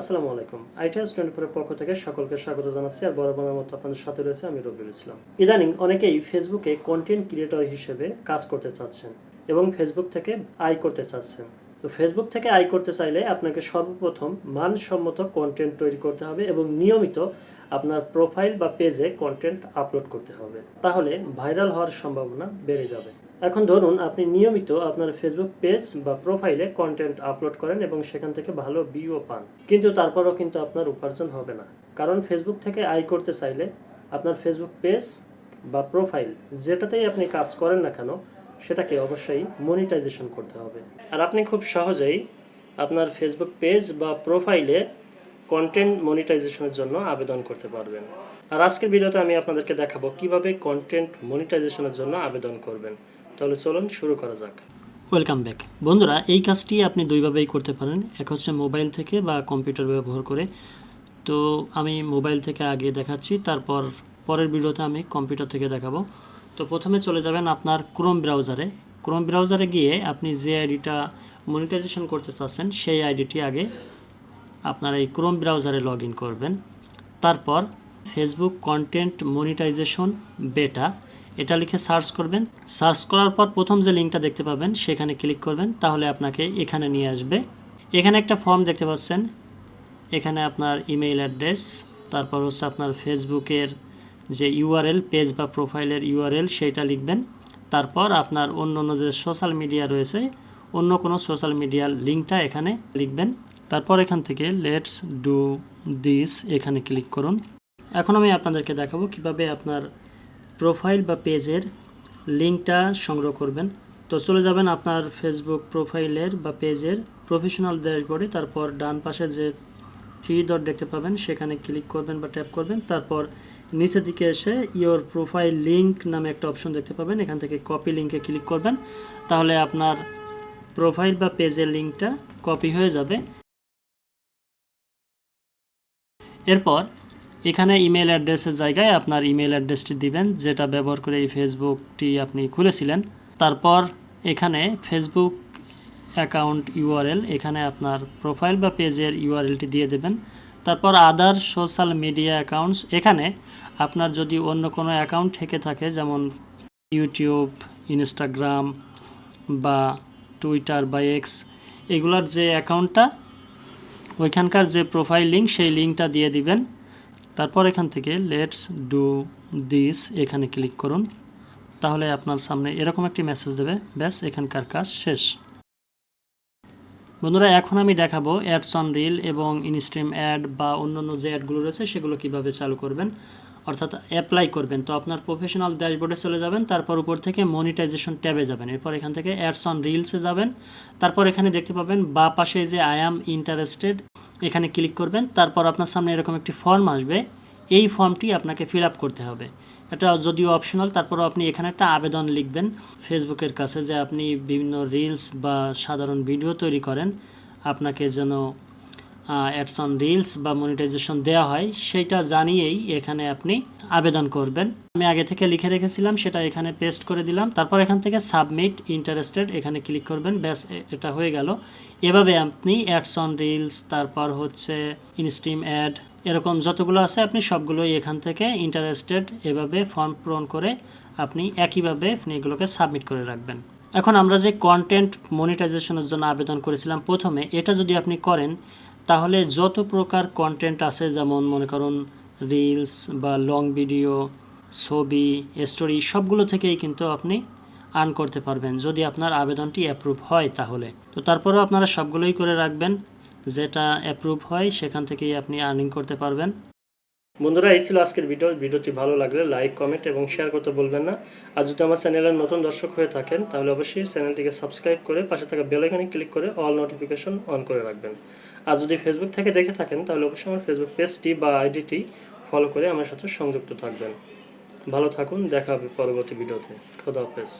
আসসালামু আলাইকুম। ITS twenty ফোরের পক্ষ থেকে সকলকে স্বাগত জানাচ্ছি আর বড় বরাবরের মতো আপনাদের সাথে রয়েছে আমি রবিউল ইসলাম। ইদানিং অনেকেই ফেসবুকে কন্টেন্ট ক্রিয়েটর হিসেবে কাজ করতে চাচ্ছেন এবং ফেসবুক থেকে আয় করতে চাচ্ছেন। তো ফেসবুক থেকে আয় করতে চাইলে আপনাকে সর্বপ্রথম মানসম্মত কন্টেন্ট তৈরি করতে হবে এবং নিয়মিত আপনার প্রোফাইল বা পেজে কন্টেন্ট আপলোড করতে হবে। তাহলে ভাইরাল হওয়ার সম্ভাবনা বেড়ে যাবে। এখন ধরুন আপনি নিয়মিত আপনার ফেসবুক পেজ বা প্রোফাইলে কন্টেন্ট আপলোড করেন এবং সেখান থেকে ভালো ভিউও পান। কিন্তু তারপরও কিন্তু আপনার উপার্জন হবে না। কারণ ফেসবুক থেকে আয় করতে চাইলে আপনার ফেসবুক পেজ বা প্রোফাইল যেটাতেই আপনি কাজ করেন না কেন, সেটাকে অবশ্যই মনিটাইজেশন করতে হবে। আর আপনি খুব সহজেই আপনার ফেসবুক পেজ বা প্রোফাইলে কন্টেন্ট মনিটাইজেশনের জন্য আবেদন করতে পারবেন। আর আজকের ভিডিওতে আমি আপনাদেরকে দেখাবো কীভাবে কন্টেন্ট মনিটাইজেশনের জন্য আবেদন করবেন। তাহলে চলুন শুরু করা যাক। ওয়েলকাম ব্যাক বন্ধুরা, এই কাজটি আপনি দুইভাবেই করতে পারেন। এক হচ্ছে মোবাইল থেকে বা কম্পিউটার ব্যবহার করে। তো আমি মোবাইল থেকে আগে দেখাচ্ছি, তারপর পরের ভিডিওতে আমি কম্পিউটার থেকে দেখাবো। তো প্রথমে চলে যাবেন আপনার ক্রোম ব্রাউজারে ক্রোম ব্রাউজারে গিয়ে আপনি যে আইডিটা মনিটাইজেশন করতে চাচ্ছেন, সেই আইডিটি আগে আপনার এই ক্রোম ব্রাউজারে লগ করবেন। তারপর ফেসবুক কন্টেন্ট মনিটাইজেশন বেটা এটা লিখে সার্চ করবেন। সার্চ করার পর প্রথম যে লিঙ্কটা দেখতে পাবেন, সেখানে ক্লিক করবেন। তাহলে আপনাকে এখানে নিয়ে আসবে। এখানে একটা ফর্ম দেখতে পাচ্ছেন। এখানে আপনার ইমেইল অ্যাড্রেস, তারপর হচ্ছে আপনার ফেসবুকের যে ইউআরএল, পেজ বা প্রোফাইলের ইউআরএল, সেইটা লিখবেন। তারপর আপনার অন্য অন্য যে সোশ্যাল মিডিয়া রয়েছে, অন্য কোনো সোশ্যাল মিডিয়ার লিঙ্কটা এখানে লিখবেন। তারপর এখান থেকে লেটস ডু দিস এখানে ক্লিক করুন। এখন আমি আপনাদেরকে দেখাবো কীভাবে আপনার প্রোফাইল বা পেজের লিঙ্কটা সংগ্রহ করবেন। তো চলে যাবেন আপনার ফেসবুক প্রোফাইলের বা পেজের প্রফেশনাল ড্যাশবোর্ডে, তারপর ডান পাশে যে থ্রি ডট দেখতে পাবেন, সেখানে ক্লিক করবেন বা ট্যাপ করবেন। তারপর নিচের দিকে এসে ইওর প্রোফাইল লিঙ্ক নামে একটা অপশন দেখতে পাবেন। এখান থেকে কপি লিঙ্কে ক্লিক করবেন। তাহলে আপনার প্রোফাইল বা পেজের লিঙ্কটা কপি হয়ে যাবে। এরপর এখানে ইমেল অ্যাড্রেসের জায়গায় আপনার ইমেল অ্যাড্রেসটি দিবেন, যেটা ব্যবহার করে এই ফেসবুকটি আপনি খুলেছিলেন। তারপর এখানে ফেসবুক অ্যাকাউন্ট ইউআরএল এখানে আপনার প্রোফাইল বা পেজের ইউআরএলটি দিয়ে দেবেন। তারপর আদার সোশ্যাল মিডিয়া অ্যাকাউন্টস এখানে আপনার যদি অন্য কোনো অ্যাকাউন্ট থেকে থাকে, যেমন ইউটিউব ইনস্টাগ্রাম বা টুইটার বা এক্স এগুলোর যে অ্যাকাউন্টটা ওইখানকার যে প্রোফাইল লিঙ্ক সেই লিঙ্কটা দিয়ে দিবেন। তারপর এখান থেকে লেটস ডু দিস এখানে ক্লিক করুন। তাহলে আপনার সামনে এরকম একটি মেসেজ দেবে, ব্যাস, এখানকার কাজ শেষ। বন্ধুরা, এখন আমি দেখাবো অ্যাডস অন রিল এবং ইনস্ট্রিম অ্যাড বা অন্যান্য যে অ্যাডগুলো রয়েছে, সেগুলো কীভাবে চালু করবেন, অর্থাৎ অ্যাপ্লাই করবেন। তো আপনার প্রফেশনাল ড্যাশবোর্ডে চলে যাবেন, তারপর উপর থেকে মনিটাইজেশন ট্যাবে যাবেন। এরপর এখান থেকে অ্যাডস অন রিলসে যাবেন, তারপর এখানে দেখতে পাবেন বা পাশে যে আই অ্যাম ইন্টারেস্টেড এখানে ক্লিক করবেন, তারপর আপনার সামনে এরকম একটি ফর্ম আসবে। এই ফর্মটি আপনাকে ফিল আপ করতে হবে। এটা যদিও অপশনাল তারপরও আপনি এখানে একটা আবেদন লিখবেন ফেসবুকের কাছে যে আপনি বিভিন্ন রিলস বা সাধারণ ভিডিও তৈরি করেন। আপনাকে যেন অ্যাডস অন রিলস বা মনিটাইজেশন দেওয়া হয়, সেইটা জানিয়েই এখানে আপনি আবেদন করবেন। আমি আগে থেকে লিখে রেখেছিলাম, সেটা এখানে পেস্ট করে দিলাম। তারপর এখান থেকে সাবমিট ইন্টারেস্টেড এখানে ক্লিক করবেন, ব্যাস এটা হয়ে গেল। এভাবে আপনি অ্যাডস অন রিলস তারপর হচ্ছে ইনস্ট্রিম অ্যাড এরকম যতগুলো আছে, আপনি সবগুলোই এখান থেকে ইন্টারেস্টেড এভাবে ফর্ম পূরণ করে আপনি একইভাবে আপনি এগুলোকে সাবমিট করে রাখবেন। এখন আমরা যে কন্টেন্ট মনিটাইজেশনের জন্য আবেদন করেছিলাম প্রথমে, এটা যদি আপনি করেন তাহলে যত প্রকার কন্টেন্ট আছে, যেমন মনে করুন রিলস বা লং ভিডিও ছবি স্টোরি সবগুলো থেকেই কিন্তু আপনি আর্ন করতে পারবেন। যদি আপনার আবেদনটি অ্যাপ্রুভ হয় তাহলে। তো তারপরেও আপনারা সবগুলোই করে রাখবেন। যেটা অ্যাপ্রুভ হয়, সেখান থেকেই আপনি আর্নিং করতে পারবেন। বন্ধুরা, এই ছিল আজকের ভিডিও। ভিডিওটি ভালো লাগলে লাইক কমেন্ট এবং শেয়ার করতে বলবেন না। আর যদি আমার চ্যানেলের নতুন দর্শক হয়ে থাকেন, তাহলে অবশ্যই চ্যানেলটিকে সাবস্ক্রাইব করে পাশে থাকা বেল আইকনে ক্লিক করে অল নোটিফিকেশন অন করে রাখবেন। আর যদি ফেসবুক থেকে দেখে থাকেন, তাহলে অবশ্যই আমার ফেসবুক পেজটি বা আইডিটি ফলো করে আমার সাথে সংযুক্ত থাকবেন। ভালো থাকুন, দেখা হবে পরবর্তী ভিডিওতে। খোদা হাফেজ।